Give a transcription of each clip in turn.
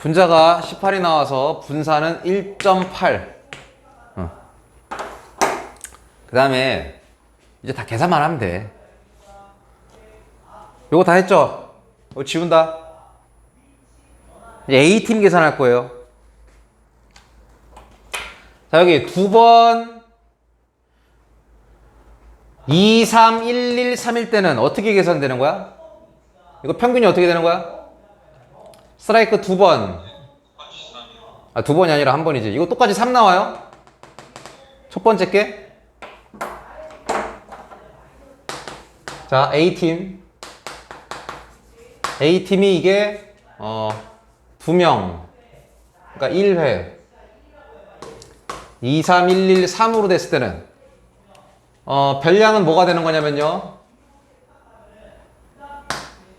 분자가 18이 나와서 분사는 1.8. 어. 그 다음에 이제 다 계산만 하면 돼. 요거 다 했죠? 이거 지운다. 이제 A팀 계산할 거예요. 자, 여기 두 번, 2, 3, 1, 1, 3일 때는 어떻게 계산되는 거야? 이거 평균이 어떻게 되는 거야? 스트라이크 두 번. 아, 두 번이 아니라 한 번이지. 이거 똑같이 3 나와요? 첫 번째 게. 자, A팀. A팀이 이게, 어, 두 명. 그러니까 1회. 2, 3, 1, 1, 3으로 됐을 때는, 어, 별량은 뭐가 되는 거냐면요.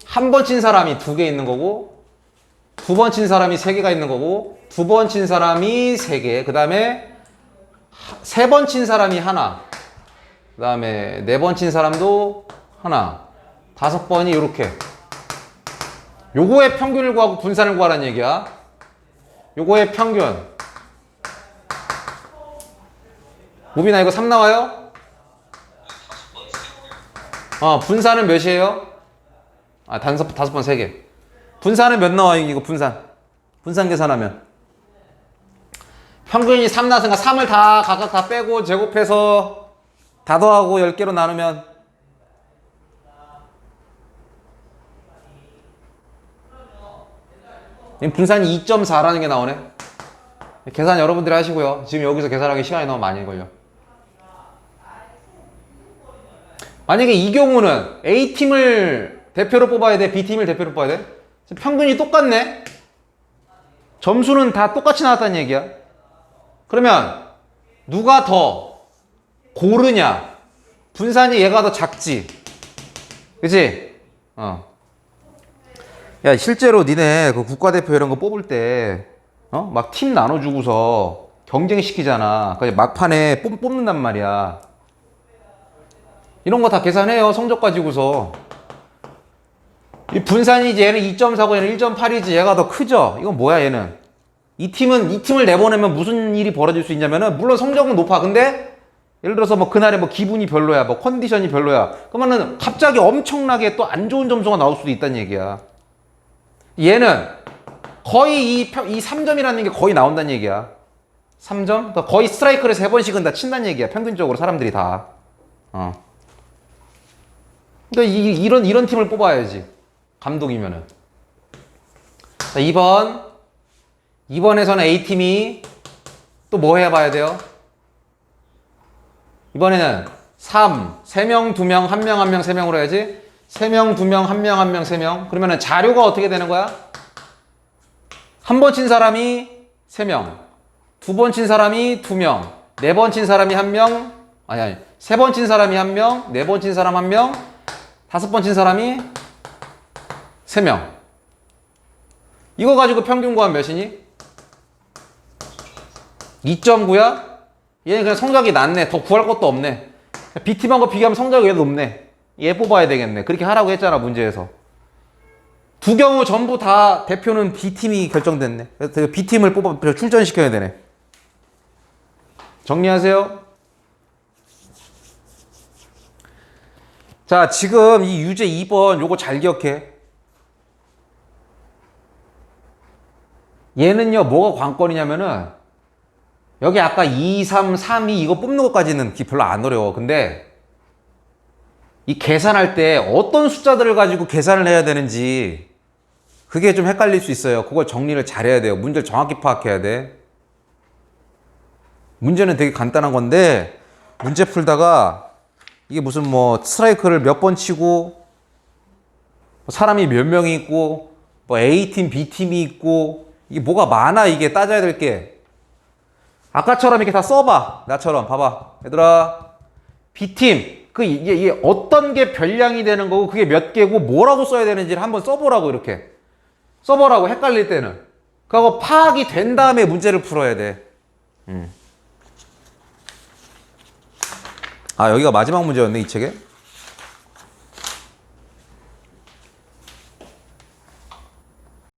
한 번 친 사람이 두 개 있는 거고, 두 번 친 사람이 세 개가 있는 거고, 두 번 친 사람이 세 개, 그 다음에 세 번 친 사람이 하나, 그 다음에 네 번 친 사람도 하나, 다섯 번이 이렇게. 요거의 평균을 구하고 분산을 구하라는 얘기야. 요거의 평균. 무빈아 이거 3 나와요? 어, 분산은 몇이에요? 아, 단서, 다섯 번 세 개. 분산은 몇 나와요, 이거 분산? 분산 계산하면. 평균이 3 나왔으니까 3을 다 각각 다 빼고 제곱해서 다 더하고 10개로 나누면 분산이 2.4라는 게 나오네. 계산 여러분들이 하시고요. 지금 여기서 계산하기 시간이 너무 많이 걸려. 만약에 이 경우는 A팀을 대표로 뽑아야 돼? B팀을 대표로 뽑아야 돼? 평균이 똑같네? 점수는 다 똑같이 나왔다는 얘기야. 그러면 누가 더 고르냐? 분산이 얘가 더 작지. 그치? 어. 야, 실제로 니네 그 국가대표 이런 거 뽑을 때, 어? 막 팀 나눠주고서 경쟁시키잖아. 그 막판에 뽑, 뽑는단 말이야. 이런 거 다 계산해요. 성적 가지고서. 이 분산이지 얘는 2.4고 얘는 1.8이지 얘가 더 크죠? 이건 뭐야 얘는? 이 팀은 이 팀을 내보내면 무슨 일이 벌어질 수 있냐면은 물론 성적은 높아. 근데 예를 들어서 뭐 그날에 뭐 기분이 별로야. 뭐 컨디션이 별로야. 그러면은 갑자기 엄청나게 또 안 좋은 점수가 나올 수도 있다는 얘기야. 얘는 거의 이, 평- 이 3점이라는 게 거의 나온다는 얘기야. 3점? 그러니까 거의 스트라이크를 세 번씩은 다 친다는 얘기야. 평균적으로 사람들이 다. 어. 그러니까 이, 이런 이런 팀을 뽑아야지. 감독이면은. 자, 2번. 2번에서는 A팀이 또 뭐 해봐야 돼요? 이번에는 3, 3명, 2명, 1명, 1명, 3명으로 해야지. 3명, 2명, 1명, 1명, 3명. 그러면은 자료가 어떻게 되는 거야? 한 번 친 사람이 3명, 두 번 친 사람이 2명, 네 번 친 사람이 1명, 아니, 아니, 세 번 친 사람이 1명, 네 번 친 사람 1명, 다섯 번 친 사람이 3명. 이거 가지고 평균 구하면 몇이니? 2.9야? 얘는 그냥 성적이 낮네. 더 구할 것도 없네. B팀하고 비교하면 성적이 얘도 높네. 얘 뽑아야 되겠네. 그렇게 하라고 했잖아, 문제에서. 두 경우 전부 다 대표는 B팀이 결정됐네. 그래서 B팀을 뽑아 출전시켜야 되네. 정리하세요. 자, 지금 이 유제 2번 요거 잘 기억해. 얘는요, 뭐가 관건이냐면은 여기 아까 2, 3, 3, 2 이거 뽑는 것까지는 기- 별로 안 어려워. 근데 이 계산할 때 어떤 숫자들을 가지고 계산을 해야 되는지 그게 좀 헷갈릴 수 있어요. 그걸 정리를 잘해야 돼요. 문제를 정확히 파악해야 돼. 문제는 되게 간단한 건데 문제 풀다가 이게 무슨 뭐 스트라이크를 몇 번 치고 뭐 사람이 몇 명이 있고 뭐 A팀, B팀이 있고 이게 뭐가 많아 이게 따져야 될 게. 아까처럼 이렇게 다 써봐. 나처럼 봐봐. 얘들아 B팀 그 이게, 이게 어떤 게 별량이 되는 거고 그게 몇 개고 뭐라고 써야 되는지를 한번 써보라고 이렇게 써보라고 헷갈릴 때는 그하고 파악이 된 다음에 문제를 풀어야 돼. 음. 아 여기가 마지막 문제였네 이 책에.